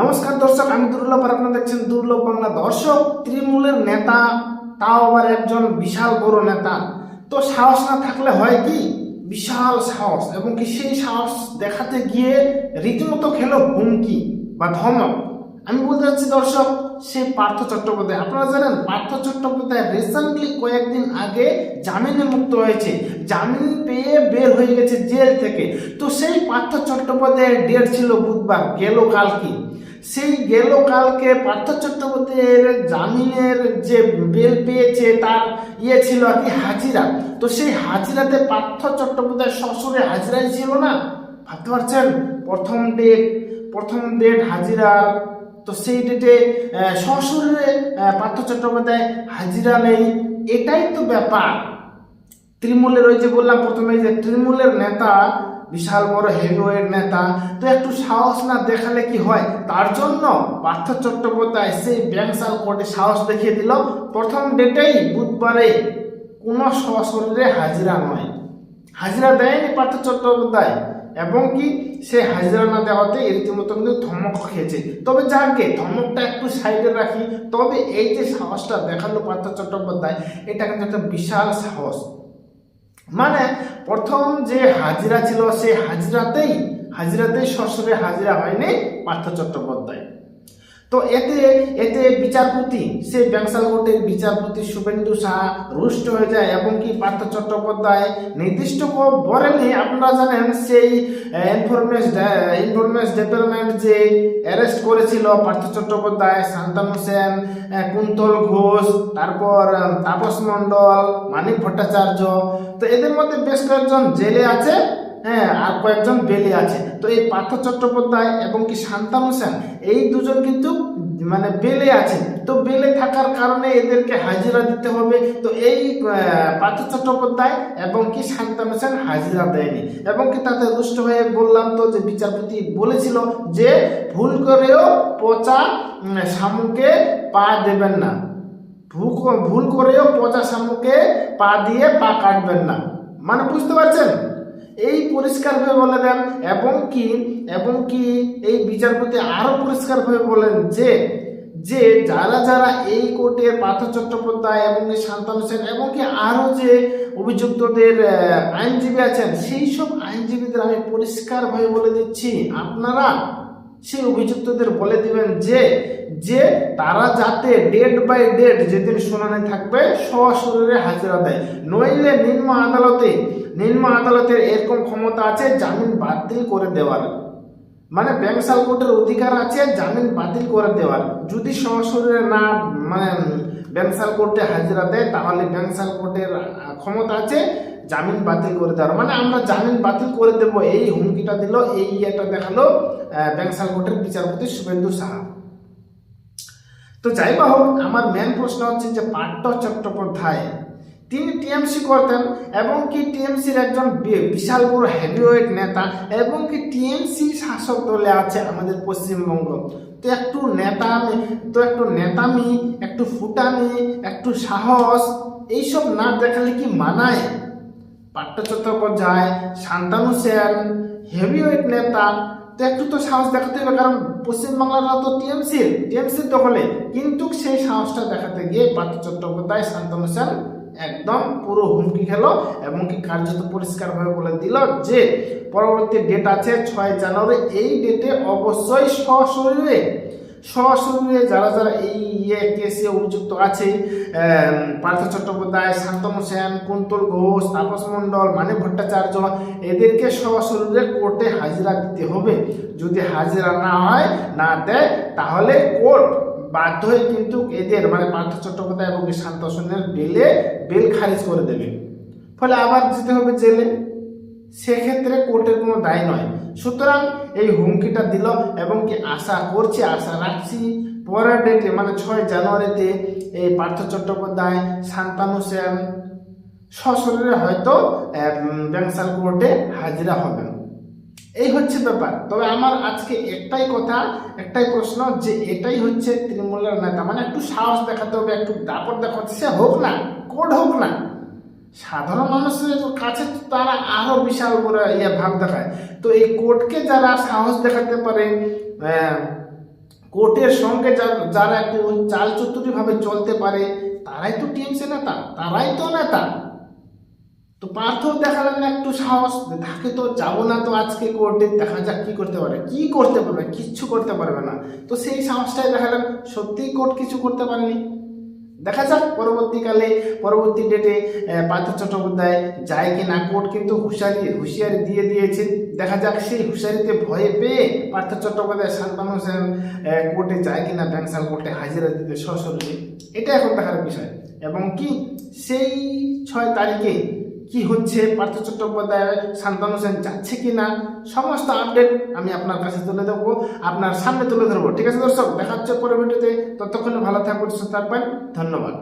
নমস্কার দর্শক, আমি দুর্লভ আর আপনারা দেখছেন দুর্লভ বাংলা দর্শক, তৃণমূলের নেতা, তাও আবার একজন বিশাল বড় নেতা। তো সাহস না থাকলে হয় কি? বিশাল সাহস। এবং কি সেই সাহস দেখাতে গিয়ে রীতিমতো খেলো হুমকি বা ধমক। আমি বলতে চাচ্ছি দর্শক, সে পার্থ চট্টোপাধ্যায়। আপনারা জানেন, পার্থ চট্টোপাধ্যায় রিসেন্টলি কয়েকদিন আগে জামিনে মুক্ত হয়েছে। জামিন পেয়ে বের হয়ে গেছে জেল থেকে। তো সেই পার্থ চট্টোপাধ্যায়ের ডেট ছিল বুধবার, গেল কালকে। সেই গেল কালকে পার্থ চট্টোপাধ্যায়ের জামিনের যে বেল পেয়েছে তার ইয়ে ছিল আর কি হাজিরা। তো সেই হাজিরাতে পার্থ চট্টোপাধ্যায় শ্বশুরে হাজিরাই ছিল না? ভাবতে পারছেন? প্রথম ডেট প্রথম ডেট হাজিরা। তো সেই ডেটে শ্বশুরে পার্থ চট্টোপাধ্যায় হাজিরা নেই। এটাই তো ব্যাপার। তৃণমূলের ওই যে বললাম প্রথমে যে তৃণমূলের নেতা বিশাল বড় হেভিওয়েট নেতা। তো একটু সাহস না দেখালে কি হয়? তার জন্য পার্থ চট্টোপাধ্যায় সেই ব্যাংসাল কোর্টে সাহস দেখিয়ে দিল। প্রথম ডেটেই বুধবারে কোনো সশরীরে হাজিরা নয়। হাজিরা দেয়নি পার্থ চট্টোপাধ্যায়। এবং কি সে হাজিরা না দেওয়াতে রীতিমতো কিন্তু ধমক খেয়েছে। তবে যাকে ধমকটা একটু সাইডে রাখি। তবে এই যে সাহসটা দেখাল পার্থ চট্টোপাধ্যায়, এটা কিন্তু একটা বিশাল সাহস। মানে প্রথম যে হাজিরা ছিল সে হাজিরাতেই হাজিরাতেই সরাসরি হাজিরা হয়নি পার্থ চট্টোপাধ্যায়। তো এতে এতে বিচারপতি, সে ব্যাংসাল কোর্টের বিচারপতি শুভেন্দু সাহা রুষ্ট হয়ে যায় এবং কি পার্থ চট্টোপাধ্যায় নির্দিষ্ট বলেনি আপনারা জানেন সেই ইনফরমেশ ইনফরমেশ ডিপার্টমেন্ট যে অ্যারেস্ট করেছিল পার্থ চট্টোপাধ্যায়, শান্তানু সেন কুন্তল ঘোষ, তারপর তাপস মণ্ডল, মানিক ভট্টাচার্য, তো এদের মধ্যে বেশ কয়েকজন জেলে আছে। হ্যাঁ আর কয়েকজন বেলে আছে। তো এই পার্থ চট্টোপাধ্যায় এবং কি শান্তানু সেন এই দুজন কিন্তু মানে বেলে আছে। তো বেলে থাকার কারণে এদেরকে হাজিরা দিতে হবে। তো এই পার্থ চট্টোপাধ্যায় এবং কি শান্তানু সেন হাজিরা দেয়নি। এবং কি তাতে রুষ্ট হয়ে বললাম তো যে বিচারপতি বলেছিল যে ভুল করেও পচা শামুকে পা দেবেন না। ভুল- ভুল করেও পচা শামুকে পা দিয়ে পা কাটবেন না। মানে বুঝতে পারছেন? এই পরিষ্কারভাবে বলে দেন, এবং কি এবং কি এই বিচারপতি আরও পরিষ্কারভাবে বলেন যে যে যারা যারা এই কোর্টে পার্থ চট্টোপাধ্যায় এবং শান্তনু সেন এবং কি আরও যে অভিযুক্তদের আইনজীবী আছেন, সেই সব আইনজীবীদের আমি পরিষ্কারভাবে বলে দিচ্ছি। আপনারা সেই অভিযুক্তদের বলে দিবেন যে যে তারা যাতে ডেট বাই ডেট যেদিন শুনানি থাকবে, সশরীরে হাজিরা দেয়। নইলে নিম্ন আদালতে, নিম্ন আদালতের এরকম ক্ষমতা আছে, জামিন বাতিল করে দেওয়ার। মানে ব্যাংসাল কোর্টের অধিকার আছে, জামিন বাতিল করে দেওয়ার। যদি সশরীরে না মানে ব্যাংসাল কোর্টে হাজিরা দেয়, তাহলে ব্যাংসাল কোর্টের ক্ষমতা আছে, জামিন বাতিল করে দেওয়ার। মানে আমরা জামিন বাতিল করে দেব, এই হুমকিটা দিল, এই ইয়েটা দেখাল ব্যাংসাল কোর্টের বিচারপতি শুভেন্দু সাহা। তো যাই হোক, আমার মেন প্রশ্ন হচ্ছে যে পার্থ চট্টোপাধ্যায়, তিনি টিএমসি করতেন এবং কি টিএমসির একজন বিশাল বড় হেভিওয়েট নেতা এবং কি টিএমসি শাসক দলে আছে আমাদের পশ্চিমবঙ্গ? তো একটু নেতামি, তো একটু নেতামি, একটু ফুটামি, একটু সাহস, এইসব না দেখালে কি মানায়? পাট্ট চট্টোপাধ্যায় শান্তানু সেন, হেভিওয়েট নেতা, তো একটু তো সাহস দেখাতে হবে, কারণ পশ্চিমবাংলার তো টিএমসির টিএমসির দখলে, কিন্তু সেই সাহসটা দেখাতে গিয়ে পার্থ চট্টোপাধ্যায় শান্তনু সেন একদম পুরো হুমকি খেলো এবং কি কার্যত পরিষ্কারভাবে বলে দিল যে পরবর্তী ডেট আছে ছয় জানুয়ারি। এই ডেটে অবশ্যই সশরীরে সশরীরে যারা যারা এই ইয়ে কেসে অভিযুক্ত আছে পার্থ চট্টোপাধ্যায়, শান্তনু সেন, কুন্তল ঘোষ, তাপস মণ্ডল মানে ভট্টাচার্য, এদেরকে সশরীরে কোর্টে হাজিরা দিতে হবে। যদি হাজিরা না হয়, না দেয়, তাহলে কোর্ট বাধ্য হয়ে কিন্তু এদের মানে পার্থ চট্টোপাধ্যায় এবং শান্ত সেনের বেলে বেল খারিজ করে দেবে। ফলে আবার যেতে হবে জেলে। সেক্ষেত্রে কোর্টের কোনো দায় নয়। সুতরাং এই হুমকিটা দিল এবং কি আশা করছি, আশা রাখছি, পরের ডেটে মানে ছয় জানুয়ারিতে এই পার্থ চট্টোপাধ্যায়, শান্তানু সেন, সশরীরে হয়তো ব্যাংসাল কোর্টে হাজিরা হবেন। এই হচ্ছে ব্যাপার। তবে আমার আজকে একটাই কথা, একটাই প্রশ্ন যে এটাই হচ্ছে তৃণমূলের নেতা। মানে একটু সাহস দেখাতে হবে, একটু দাপট দেখাতে সে হোক না, কোড হোক না, সাধারণ মানুষের কাছে তারা আরও বিশাল বড় ইয়ে ভাব দেখায়। তো এই কোর্টকে যারা সাহস দেখাতে পারে কোর্টের সঙ্গে যারা একটু চাল চতুরি ভাবে চলতে পারে, তারাই তো টিএমসি নেতা, তারাই তো নেতা। তো পার্থ দেখালেন না একটু সাহস তাকে তো যাব না তো আজকে কোর্টে দেখা যাক কি করতে পারে। কি করতে পারবে? কিচ্ছু করতে পারবে না। তো সেই সাহসটাই দেখালেন। সত্যিই কোর্ট কিছু করতে পারেনি। দেখা যাক পরবর্তীকালে পরবর্তী ডেটে পার্থ চট্টোপাধ্যায় যায় কি না কোর্ট কিন্তু হুঁশিয়ারি হুঁশিয়ারি দিয়ে দিয়েছে। দেখা যাক সেই হুঁশিয়ারিতে ভয়ে পেয়ে পার্থ চট্টোপাধ্যায় শান্তনু সেন আহ, কোর্টে যায় কি না ব্যাংসাল কোর্টে হাজিরা দিতে সরাসরি। এটা এখন দেখার বিষয়। এবং কি? সেই ছয় তারিখে কি হচ্ছে? পার্থ চট্টোপাধ্যায়, শান্তনু সেন যাচ্ছে কি না সমস্ত আপডেট আমি আপনার কাছে তুলে দেবো আপনার সামনে তুলে ধরবো। ঠিক আছে দর্শক? দেখা হচ্ছে পরে ভিডিওতে ততক্ষণে ভালো থাকবেন সুস্থ থাকবেন। ধন্যবাদ।